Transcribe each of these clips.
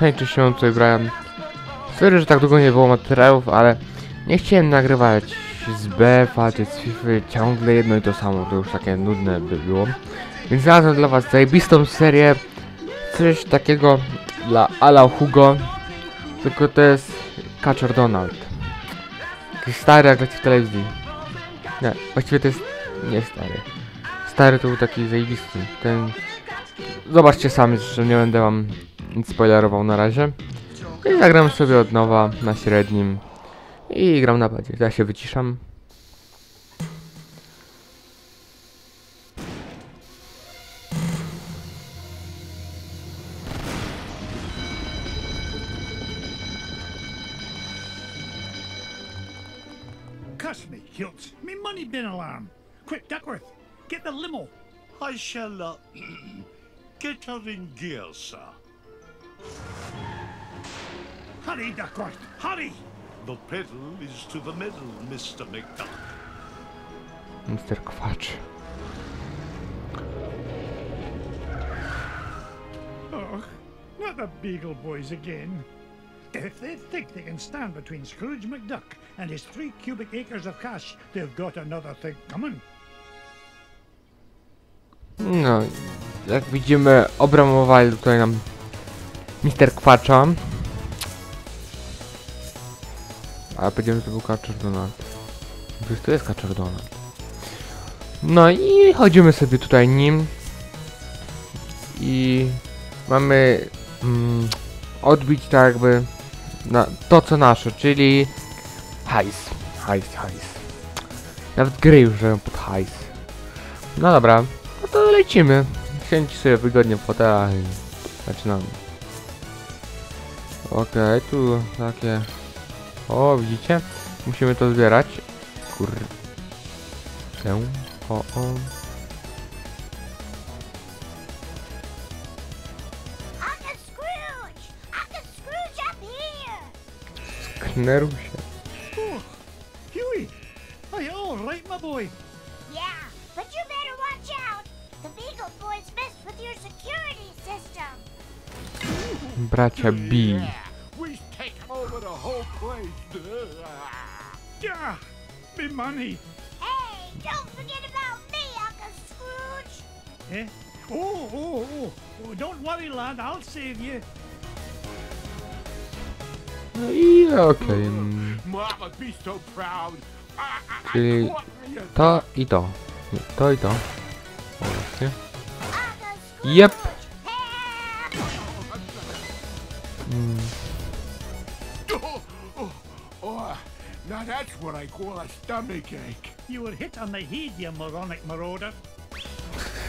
chęci się tutaj brałem. Sorry, że tak długo nie było materiałów, ale nie chciałem nagrywać z BF-a czy z FIFA ciągle jedno i to samo, to już takie nudne by było. Więc znalazłem dla was zajebistą serię, coś takiego dla Ala Hugo, tylko to jest Catcher Donald. Taki stary jak leci w telewizji. Nie, właściwie to jest nie stary. Stary to był taki zajebisty. Ten... Zobaczcie sami, że nie będę wam nic spoilerował na razie. I zagram sobie od nowa na średnim. I gram na padzie. Ja się wyciszam. Cuss me, Hilts. Me money bin alarm. Quick, Duckworth, get the limo. I shall uh, get her in gear, sir. Hurry, Duckworth, hurry! The pedal is to the metal, Mr. McDuck. Mr. Quatch. Oh, not the Beagle Boys again. If they think they can stand between Scrooge McDuck and his three cubic acres of cash, they've got another thing coming. No, jak widzimy, obramowali tutaj nam Mr. Kwacza. Ale powiedziałem, że to był Catcher Donald. Przecież to jest Catcher Donald. No i chodzimy sobie tutaj nim. I mamy mm, odbić tak jakby na to co nasze, czyli hajs. Hajs, hajs. Nawet gry już żyją pod hajs. No dobra, no to lecimy. Siedźcie sobie wygodnie w fotelach i zaczynamy. Okej, tu takie... O, widzicie? Musimy to zbierać. Kur... Tę. O, o. Skneruj się. Huey! Are you all right, my boy? Yeah, but you better watch out! The Beagle Boys messed with your security system! Bracia B. We've taken over the whole place. Yeah, me money. Hey, don't forget about me, Uncle Scrooge! Eh? Oh, oh, oh, oh, don't worry, lad, I'll save you. No i okej. mm, Mama, be so proud. I, I, Czyli I caught me a to i to. To i to. O, właśnie. Uncle Mm, Oh, oh, oh, now that's what I call a stomach ache. You were hit on the head, you moronic marauder.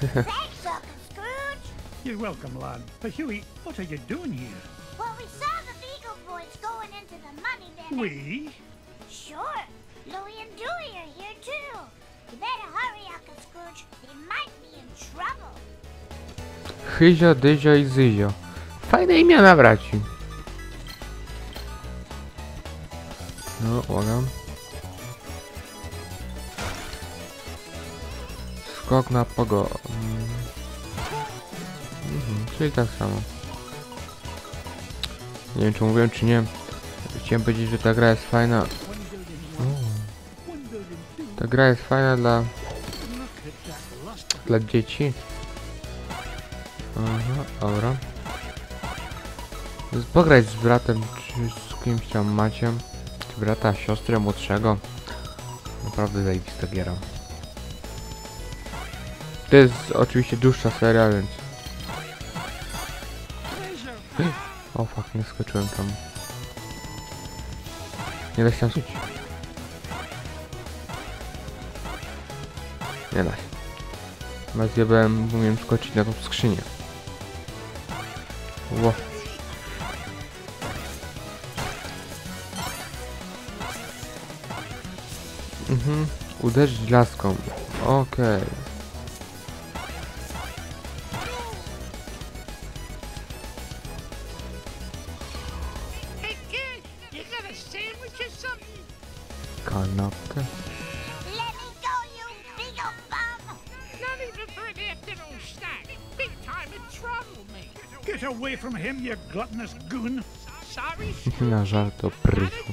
Thanks, Uncle Scrooge! You're welcome, lad. But Huey, what are you doing here? Well, we saw the Beagle Boys going into the money bin. We? Sure. Louie and Dewey are here, too. You better hurry, Uncle Scrooge. They might be in trouble. Hyzio, Dyzio i Zyzio. Fajne imiona braci. No, uwaga. Skok na pogo. Mhm, czyli tak samo. Nie wiem czy mówiłem czy nie. Chciałem powiedzieć, że ta gra jest fajna. Ta gra jest fajna dla, dla dzieci. Aha, dobra. Pograć z bratem, czy z kimś tam macie. Czy brata, siostrę młodszego. Naprawdę zajebista giera. To jest oczywiście dłuższa seria, więc... O fuck, nie skoczyłem tam. Nie da się tam skoczyć. Nie da się. Chyba zjebałem, umiem skoczyć na tą skrzynię. Ło. Snack. Big time in trouble, mate. Get away from him, you gluttonous goon. Sorry, Na żart o not prychu.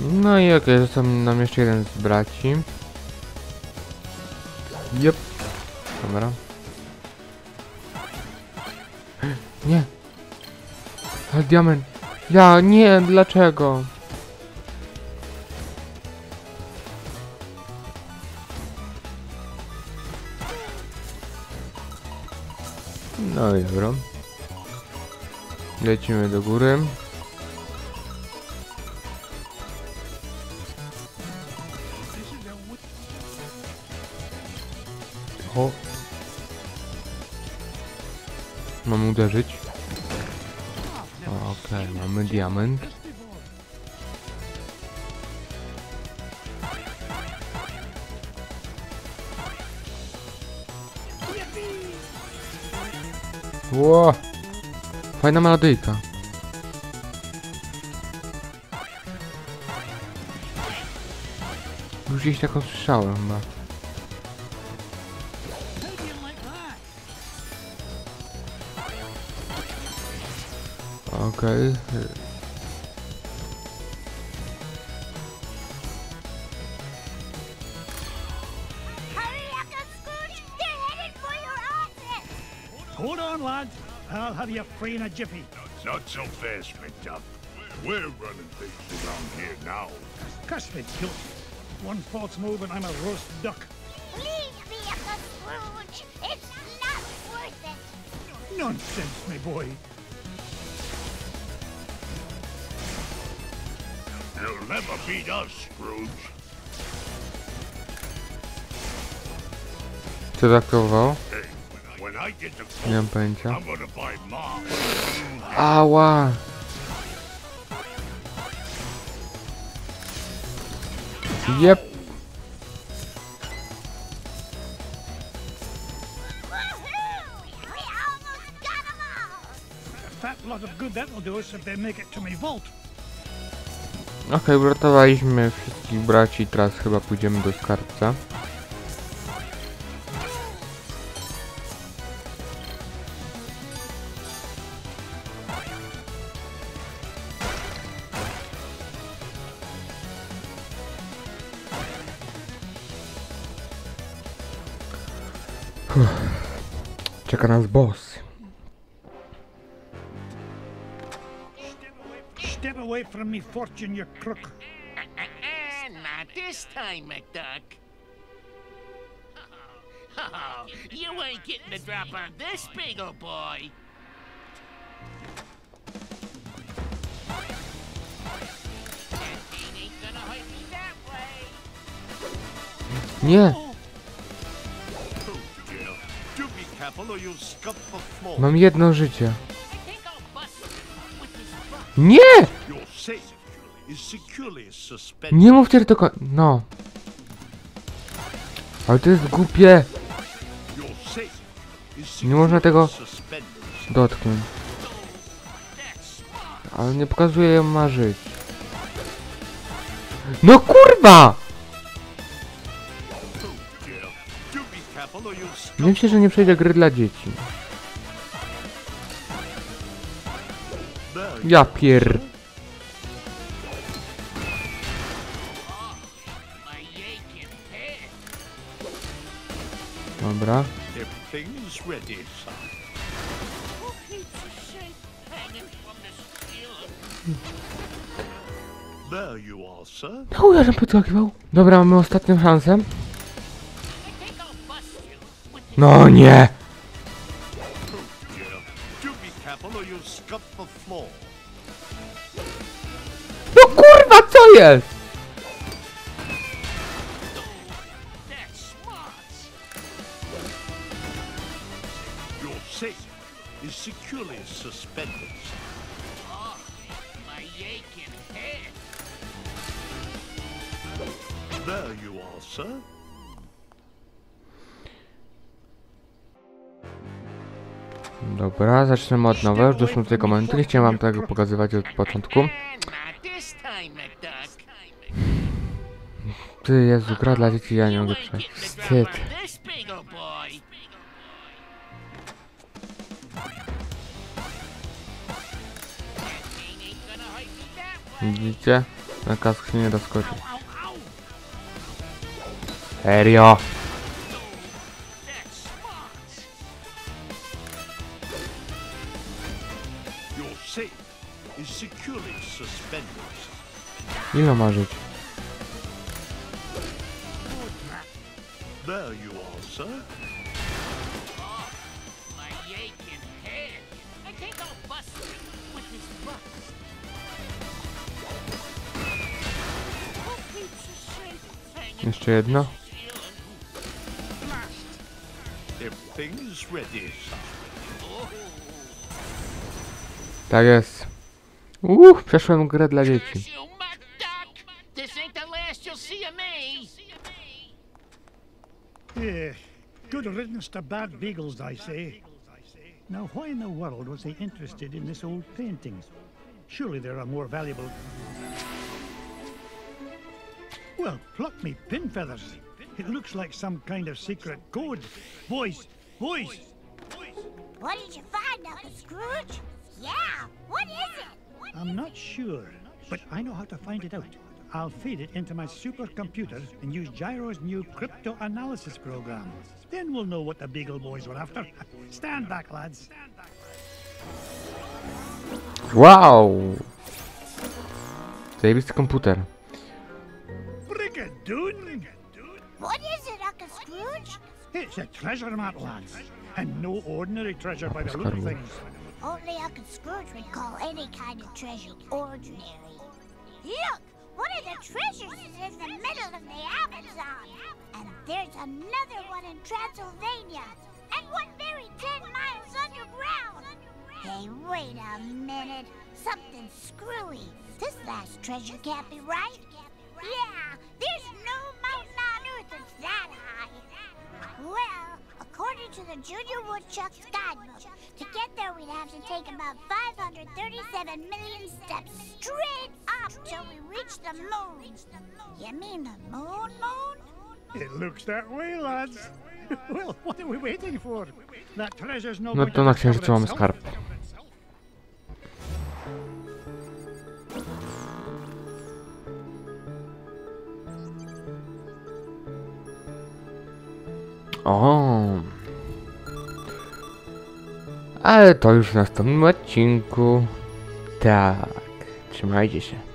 No i okej, został nam jeszcze jeden z braci. Jep. Dobra. Nie. Ale diament. Ja, nie, dlaczego? No i dobra. Lecimy do góry. O. Mam uderzyć. Okej, mamy diament. Ło! Fajna melodyjka. Już gdzieś taką słyszałem chyba. Office! Hold on, lad. I'll have you free in a jiffy. Not so fast, McDuck. We're running things around here now. Cuss me, guilt. One false move and I'm a roast duck. Leave me, Uncle Scrooge! It's not worth it! Nonsense, my boy. You'll never beat us, Scrooge. Co zaktywował? Nie mam pojęcia. Ała! Jep! That lot of good that'll do us if they make it to me vault. Okej, uratowaliśmy wszystkich braci, teraz chyba pójdziemy do skarbca. Czeka nas boss. Step away from me, fortune, you crook. Uh-uh, not this time, McDuck. Oh, you ain't getting the drop on this big old boy. That thing ain't gonna Nie! Nie mówcie, że to ko- No. Ale to jest głupie. Nie można tego dotknąć. Ale nie pokazuje jak ma żyć. No kurwa! Myślę, że nie przejdzie gry dla dzieci. You are, sir. No ja podskakiwał. Dobra, mamy ostatnią szansę. No nie! jest? Dobra, zaczynamy od nowa. Już doszło do tego momentu. Nie chciałem wam tego pokazywać od początku. Ty, Jezu, gra dla dzieci, ja nie mogę przejść. Wstyd. Widzicie? Na kask się nie da skoczyć. Serio? Ile ma żyć? There you are, sir. My aching head. I think I'll bust it with this bus. Oh, piece of shit. Hanging Jeszcze. Oh. Tak jest. Uff, przeszłem grę dla dzieci. Eh, good riddance to bad beagles, I say. Now, why in the world was he interested in this old painting? Surely there are more valuable. Well, pluck me pin feathers. It looks like some kind of secret code. Boys, boys, What did you find, Uncle Scrooge? Yeah, what is it? I'm not sure, but I know how to find it out. I'll feed it into my supercomputer and use Gyro's new crypto analysis program. Then we'll know what the Beagle Boys were after. Stand back, lads. Wow! Zajebisty komputer. Brigadoon! What is it, Uncle Scrooge? It's a treasure map, lads. And no ordinary treasure by the look of things. Only Uncle Scrooge would call any kind of treasure ordinary. Look! One of the treasures is in the middle of the Amazon. And there's another one in Transylvania. And one buried 10 miles underground. Hey, wait a minute. Something's screwy. This last treasure can't be right. Yeah, there's no mountain on earth that's that high. Well, according to the Junior Woodchuck's guidebook, to get there we'd have to take about 537 million steps straight up till we reach the moon. You mean the moon, moon? It looks that way, lads. well, what are we waiting for? That treasure's no No to na księżycu mamy skarb. O. Ale to już w następnym odcinku. Tak. Trzymajcie się.